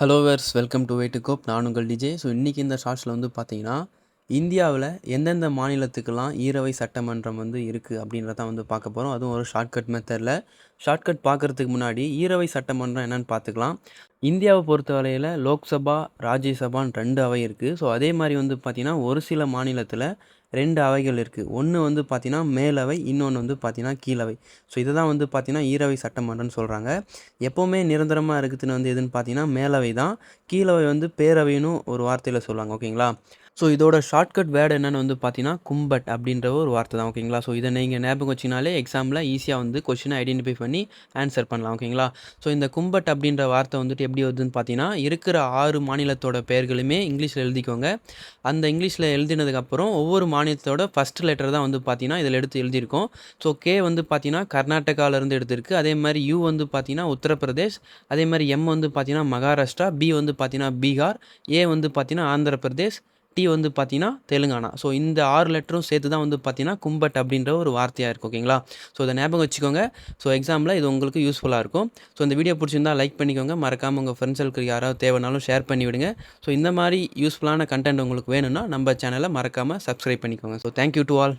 Hello verse welcome to வெயிட் கோப் நான் உங்கள் டிஜே ஸோ இன்றைக்கி இந்த ஷார்ட்ஸில் வந்து பார்த்தீங்கன்னா இந்தியாவில் எந்தெந்த மாநிலத்துக்கெல்லாம் ஈரவை சட்டமன்றம் வந்து இருக்குது அப்படின்றத வந்து பார்க்க போகிறோம் அதுவும் ஒரு ஷார்ட்கட் மெத்தடில் ஷார்ட்கட் பார்க்குறதுக்கு முன்னாடி ஈரவை சட்டமன்றம் என்னென்னு பார்த்துக்கலாம். இந்தியாவை பொறுத்தவரையில் லோக்சபா ராஜ்யசபான்னு ரெண்டு அவை இருக்குது ஸோ அதே மாதிரி வந்து பார்த்திங்கன்னா ஒரு சில மாநிலத்தில் ரெண்டு அவைகள் இருக்குது ஒன்று வந்து பார்த்திங்கன்னா மேலவை இன்னொன்று வந்து பார்த்திங்கன்னா கீழவை. ஸோ இதை தான் வந்து பார்த்திங்கன்னா ஈரவை சட்டமன்றம்னு சொல்கிறாங்க எப்போவுமே நிரந்தரமாக இருக்குதுன்னு வந்து எதுன்னு பார்த்திங்கன்னா மேலவை தான். கீழவை வந்து பேரவைன்னு ஒரு வார்த்தையில் சொல்லுவாங்க ஓகேங்களா? ஸோ இதோட ஷார்ட்கட் வேர்டு என்னென்னு வந்து பார்த்தீங்கன்னா கும்பட் அப்படின்ற ஒரு வார்த்தை தான் ஓகேங்களா ஸோ இதை நீங்கள் ஞாபகம் வச்சினாலே எக்ஸாமில் ஈஸியாக வந்து கொஷினை ஐடென்டிஃபை பண்ணி ஆன்சர் பண்ணலாம் ஓகேங்களா ஸோ இந்த கும்பட் அப்படின்ற வார்த்தை வந்துட்டு எப்படி வருதுன்னு பார்த்தீங்கன்னா இருக்கிற ஆறு மாநிலத்தோட பெயர்களுமே இங்கிலீஷில் எழுதிக்கோங்க. அந்த இங்கிலீஷில் எழுதினதுக்கப்புறம் ஒவ்வொரு மாநிலத்தோட ஃபஸ்ட் லெட்டர் தான் வந்து பார்த்தீங்கன்னா இதில் எடுத்து எழுதியிருக்கோம். ஸோ கே வந்து பார்த்தீங்கன்னா கர்நாடகாவிலேருந்து எடுத்திருக்கு. அதே மாதிரி யூ வந்து பார்த்தீங்கன்னா உத்தரப்பிரதேஷ். அதே மாதிரி எம் வந்து பார்த்தீங்கன்னா மகாராஷ்டிரா. பி வந்து பார்த்தீங்கன்னா பீகார். ஏ வந்து பார்த்தீங்கன்னா ஆந்திர பிரதேஷ் டி வந்து பார்த்தீங்கன்னா தெலுங்கானா. ஸோ இந்த ஆறு லெட்டரும் சேர்த்து தான் வந்து பார்த்தீங்கன்னா கும்பட் அப்படின்ற ஒரு வார்த்தையாக இருக்கும் ஓகேங்களா ஸோ இதை ஞாபகம் வச்சுக்கோங்க. ஸோ எக்ஸாமில் இது உங்களுக்கு யூஸ்ஃபுல்லாக இருக்கும். ஸோ இந்த வீடியோ பிடிச்சிருந்தா லைக் பண்ணிக்கோங்க. மறக்காமல் உங்கள் ஃப்ரெண்ட்ஸுக்கு யாராவது தேவைனாலும் ஷேர் பண்ணி விடுங்க. ஸோ இந்த மாதிரி யூஸ்ஃபுல்லான கண்டென்ட் உங்களுக்கு வேணும்னா நம்ம சேனலை மறக்காமல் சப்ஸ்கிரைப் பண்ணிக்கோங்க. So thank you to all